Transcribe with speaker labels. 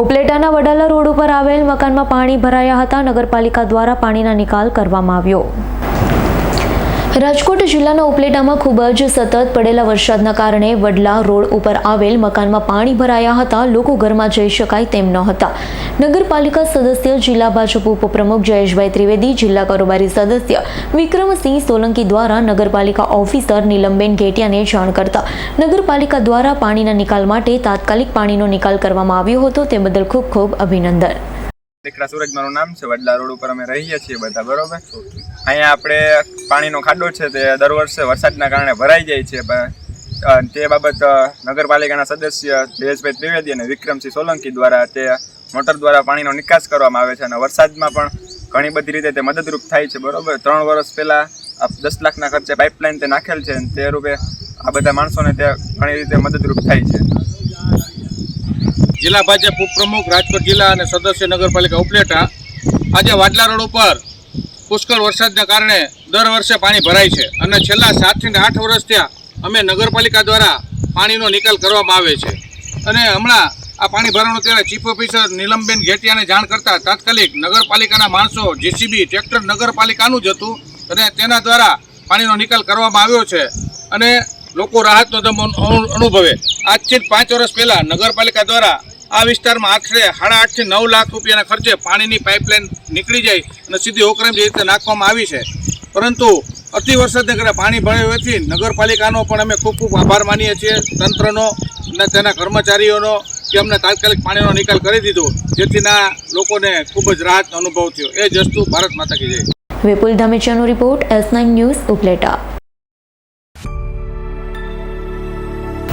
Speaker 1: ઉપલેટાના Wadala road ઉપર આવેલ મકાનમાં પાણી ભરાયા હતા. નગરપાલિકા દ્વારા પાણીના નિકાલ કરવામાં આવ્યો. રાજકોટ જિલ્લાના ઉપલેટામાં ખૂબ જ સતત પડેલા વરસાદના કારણે વડલા રોડ ઉપર આવેલ મકાનમાં પાણી ભરાયા હતા. લોકો ઘરમાં જઈ શકાય તેમ ન હતા નગરપાલિકા સદસ્ય જિલ્લા ભાજપ ઉપપ્રમુખ જયેશભાઈ ત્રિવેદી, જિલ્લા કારોબારી સદસ્ય વિક્રમસિંહ સોલંકી દ્વારા નગરપાલિકા ઓફિસર નીલમબેન ઘેટિયાને જાણ કરતા નગરપાલિકા દ્વારા પાણીના નિકાલ માટે તાત્કાલિક પાણીનો નિકાલ કરવામાં આવ્યો હતો. તે બદલ ખૂબ ખૂબ અભિનંદન.
Speaker 2: દીકરા સૂરજ નામ છે, વડલા રોડ ઉપર અમે રહીએ છીએ બધા, બરોબર? અહીંયા આપણે પાણીનો ખાડો છે તે દર વર્ષે વરસાદના કારણે ભરાઈ જાય છે તે બાબત નગરપાલિકાના સદસ્ય જયેશભાઈ ત્રિવેદી અને વિક્રમસિંહ સોલંકી દ્વારા તે મોટર દ્વારા પાણીનો નિકાસ કરવામાં આવે છે અને વરસાદમાં પણ ઘણી બધી રીતે તે મદદરૂપ થાય છે, બરોબર? ત્રણ વર્ષ પહેલાં દસ લાખના ખર્ચે પાઇપલાઇન તે નાખેલ છે અને તે રૂપે આ બધા માણસોને તે ઘણી રીતે મદદરૂપ થાય છે.
Speaker 3: જિલ્લા ભાજપ ઉપપ્રમુખ, રાજકોટ જિલ્લા અને સદસ્ય નગરપાલિકા ઉપલેટા આજે વાડલા રોડ ઉપર પુષ્કળ વરસાદના કારણે દર વર્ષે પાણી ભરાય છે અને છેલ્લા સાતથી આઠ વર્ષ ત્યાં અમે નગરપાલિકા દ્વારા પાણીનો નિકાલ કરવામાં આવે છે. અને હમણાં આ પાણી ભરાવાનું ત્યારે ચીફ ઓફિસર નીલમબેન ઘેટિયાને જાણ કરતા તાત્કાલિક નગરપાલિકાના માણસો જીસીબી ટ્રેક્ટર નગરપાલિકાનું જ હતું અને તેના દ્વારા પાણીનો નિકાલ કરવામાં આવ્યો છે. અને લોકો રાહતનો દમ અનુભવે. આજથી પાંચ વર્ષ પહેલા નગરપાલિકા દ્વારા આ વિસ્તારમાં આશરે સાડા આઠથી નવ લાખ રૂપિયાના ખર્ચે પાણીની પાઇપલાઇન નીકળી જાય અને સીધી ઓકરેમ જે રીતે નાખવામાં આવી છે. પરંતુ અતિ વરસાદને કારણે પાણી ભરાયું હોવાથી નગરપાલિકાનો પણ અમે ખૂબ ખૂબ આભાર માનીએ છીએ. તંત્રનો અને તેના કર્મચારીઓનો કે અમને તાત્કાલિક પાણીનો નિકાલ કરી દીધો. જેથી ના લોકોને ખૂબ જ રાહતનો અનુભવ થયો. એ જ વસ્તુ ભારત માતા કી જય.
Speaker 1: Vipul ધામેચાનો report S nine news Upleta.